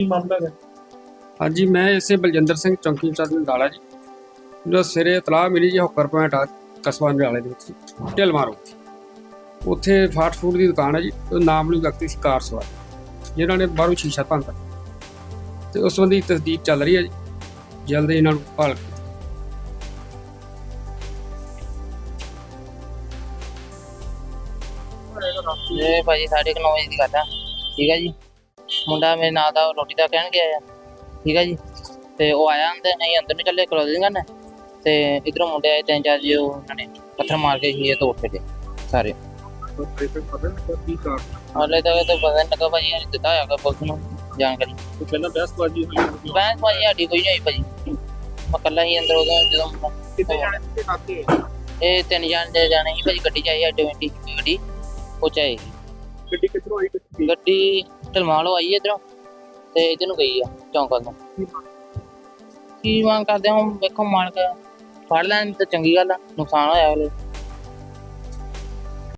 ਕੀ ਮਾਮਲਾ ਹੈ? ਹਾਂਜੀ ਮੈਂ ਇਸੇ ਬਲਜਿੰਦਰ ਸਿੰਘ ਚੌਂਕੀ ਇੰਚਾਰਜ ਨਡਾਲਾ ਜੀ। ਜੋ ਸਿਰੇ ਇਤਲਾਹ ਮਿਲੀ ਜੀ ਹੌਕਰ ਪੁਆਇੰਟ ਆ ਕਸਬਾ ਨਡਾਲੇ ਦੇ ਵਿੱਚ ਢਿਲ ਮਾਰੋ ਉੱਥੇ। ਫਾਸਟ ਫੂਡ ਦੀ ਦੁਕਾਨ ਹੈ ਜੀ ਉਹ ਨਾਮਲੂਮ ਵਿਅਕਤੀ ਸੀ ਕਾਰ ਸਵਾਰ ਜਿਨ੍ਹਾਂ ਨੇ ਬਾਹਰੋਂ ਸ਼ੀਸ਼ਾ ਭੰਨਤਾ। ਤੇ ਉਸ ਸੰਬੰਧੀ ਤਸਦੀਕ ਚੱਲ ਰਹੀ ਹੈ ਜੀ ਜਲਦੀ ਇਹਨਾਂ ਨੂੰ ਭਾਲ ਇਹ ਭਾਜੀ ਸਾਢੇ ਕੁ ਨੌ ਵਜੇ ਦੀ ਗੱਲ ਆ। ਠੀਕ ਹੈ ਜੀ? ਮੁੰਡਾ ਮੇਰੇ ਨਾਲ ਦਾ ਰੋਟੀ ਦਾ ਕਹਿਣ ਗਿਆ ਆ। ਠੀਕ ਹੈ ਜੀ? ਤੇ ਉਹ ਆਇਆ ਅੰਦਰ ਅਸੀਂ ਅੰਦਰ ਨੂੰ ਚੱਲੇ ਕਲੋਜ਼ਿੰਗ ਕਰਨ ਤੇ ਇਧਰੋਂ ਮੁੰਡੇ ਆਏ ਤਿੰਨ ਚਾਰ ਜੀ ਉਹ ਉਹਨਾਂ ਨੇ ਪੱਥਰ ਮਾਰ ਕੇ ਹੀ ਇਹ ਤੋੜ ਸਾਰੇ ਕੀ ਕਾਰ ਹਾਲੇ ਤੱਕ ਤਾਂ ਪਤਾ ਨਹੀਂ ਲੱਗਾ ਭਾਜੀ ਦਿੱਤਾ ਹੋਇਆ ਪੁਲਿਸ ਨੂੰ ਜਾਣਕਾਰੀ। ਤੋਂ ਪਹਿਲਾਂ ਬਹਿਸਬਾਜ਼ੀ ਹੋਈ ਬੈਂਸ ਭਾਜੀ ਸਾਡੀ ਕੋਈ ਨਹੀਂ ਹੋਈ ਭਾਜੀ। ਮੈਂ ਇਕੱਲਾ ਹੀ ਅੰਦਰ ਉਦੋਂ ਜਦੋਂ ਜਾਣੇ ਤੇ ਇਹ ਤਿੰਨ ਜਾਣੇ ਜਾਣੇ ਸੀ ਭਾਜੀ ਗੱਡੀ ਚਾਹੀ ਆਟੋਮੈਟਿਕ ਗੱਡੀ ਉਹ ਚਾਹੀ ਗੱਡੀ ਕਿੱਥੋਂ ਆਈ ਗੱਡੀ ਢਲਮਾਲੋ ਆਈ ਇਧਰੋਂ ਤੇ ਇਧਰ ਨੂੰ ਗਈ ਆ, ਚੌਂਕਾ ਤੋਂ ਕੀ ਮੰਗ ਕਰਦੇ ਹਾਂ? ਵੇਖੋ ਮਾਲਕ, ਫੜ ਲੈਣ ਤਾਂ ਚੰਗੀ ਗੱਲ ਆ, ਨੁਕਸਾਨ ਹੋਇਆ ਅਗਲੇ